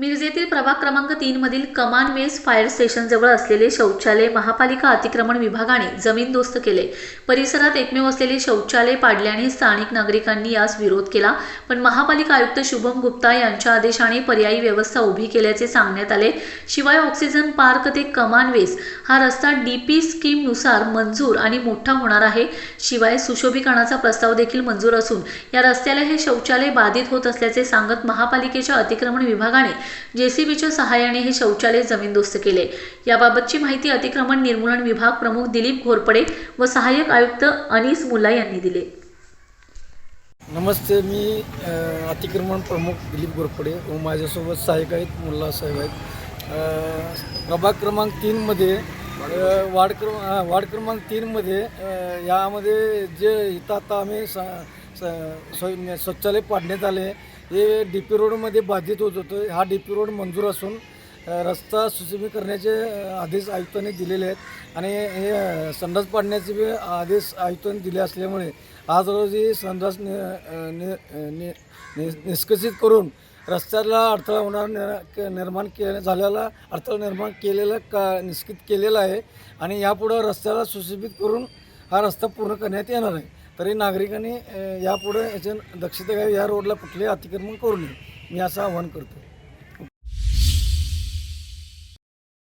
मिरजेतील प्रभाग क्रमांक तीन मधील कमान वेस फायर स्टेशनजवळ असलेले शौचालय महापालिका अतिक्रमण विभागाने जमीनदोस्त केले. परिसरात एकमेव असलेले शौचालय पाडल्याने स्थानिक नागरिकांनी यास विरोध केला. पण महापालिका आयुक्त शुभम गुप्ता यांच्या आदेशाने पर्यायी व्यवस्था उभी केल्याचे सांगण्यात आले. शिवाय ऑक्सिजन पार्क ते कमान वेस हा रस्ता डीपी स्कीमनुसार मंजूर आणि मोठा होणार आहे. शिवाय सुशोभीकरणाचा प्रस्ताव देखील मंजूर असून या रस्त्याला हे शौचालय बाधित होत असल्याचे सांगत महापालिकेच्या अतिक्रमण विभागाने जेसीबीच्या सहाय्याने हे शौचालय जमीनदोस्त केले. याबाबतची माहिती अतिक्रमण निर्मूलन विभाग प्रमुख दिलीप घोरपडे व सहाय्यक आयुक्त अनिस मुल्ला यांनी दिले. नमस्ते मी अतिक्रमण प्रमुख दिलीप घोरपडे व माझ्यासोबत सहाय्यक आहेत मुल्ला साहेब आहेत. प्रभाग क्रमांक तीनमध्ये वार्ड क्रम वार्ड क्रमांक तीनमध्ये यामध्ये जे इथं आता आम्ही स स्वय- शौचालय पाडण्यात आले हे डी पी रोडमध्ये बाधित होत होतं. हा डी पी रोड मंजूर असून रस्ता सुशोभी करण्याचे आदेश आयुक्तांनी दिलेले आहेत. आणि हे संडास पाडण्याचे बी आदेश आयुक्तांनी दिले असल्यामुळे आज रोजी संडास नि- नि- नि- नि- निष्कसित करून रस्त्याला अडथळा होणार निर- के- निर्माण के झालेला अडथळा निर्माण केलेला का निश्चित केलेला आहे आणि यापुढं रस्त्याला सुशोभित करून हा रस्ता पूर्ण करण्यात येणार आहे. तरी नागरिकांनी यापुढे याच्या दक्षता घ्यावी या रोडला कुठले अतिक्रमण करू नये. मी असं आवाहन करतो.